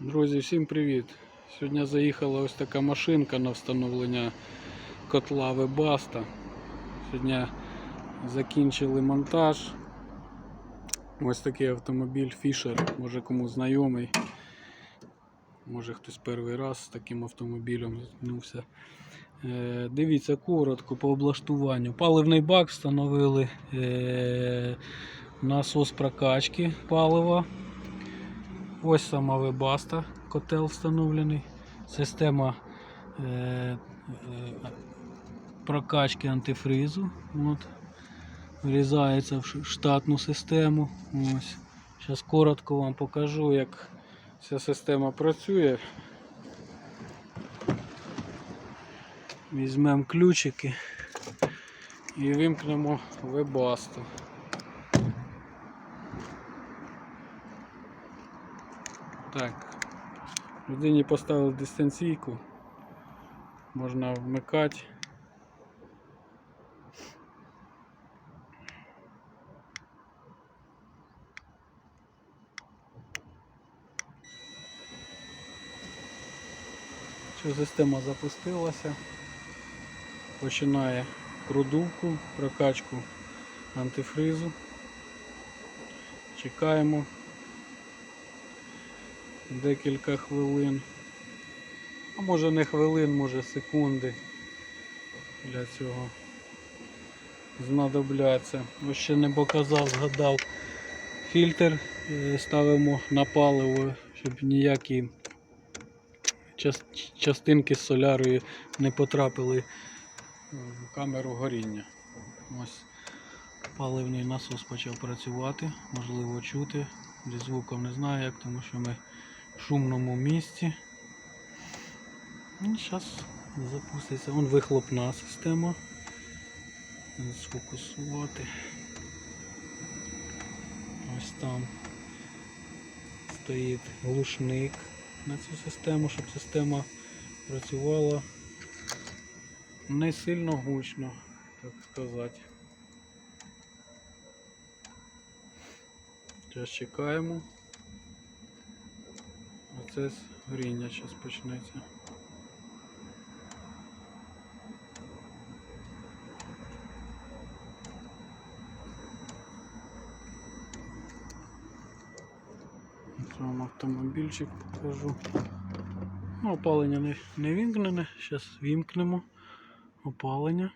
Друзі, всім привіт! Сьогодні заїхала ось така машинка на встановлення котла Webaста. Сьогодні закінчили монтаж. Ось такий автомобіль Fisher, може кому знайомий. Може хтось перший раз з таким автомобілем зіткнувся. Е, Дивіться коротко по облаштуванню. Паливний бак встановили е, насос прокачки палива. Ось сама вебаста, котел встановлений. Система е, е, прокачки антифризу. От. Врізається в штатну систему. Зараз коротко вам покажу, як ця система працює. Візьмемо ключики і вимкнемо вебасту. Так. Людині поставили дистанційку. Можна вмикати. Що система запустилася. Починає продувку, прокачку антифризу. Чекаємо декілька хвилин. А може не хвилин, може секунди для цього знадобляться. Ось ще не показав, згадав фільтр е, ставимо на паливо, щоб ніякі частинки з солярою не потрапили в камеру горіння. Ось паливний насос почав працювати, можливо чути. Зі звуком не знаю як, тому що ми шумному місці. Ну, зараз запуститься. Вон вихлопна система. Сфокусувати. Ось там стоїть глушник на цю систему, щоб система працювала не сильно гучно, так сказати. Зараз чекаємо. Процес горіння зараз почнеться. Вам автомобільчик покажу. Ну, опалення не, не вімкнене, зараз вімкнемо опалення.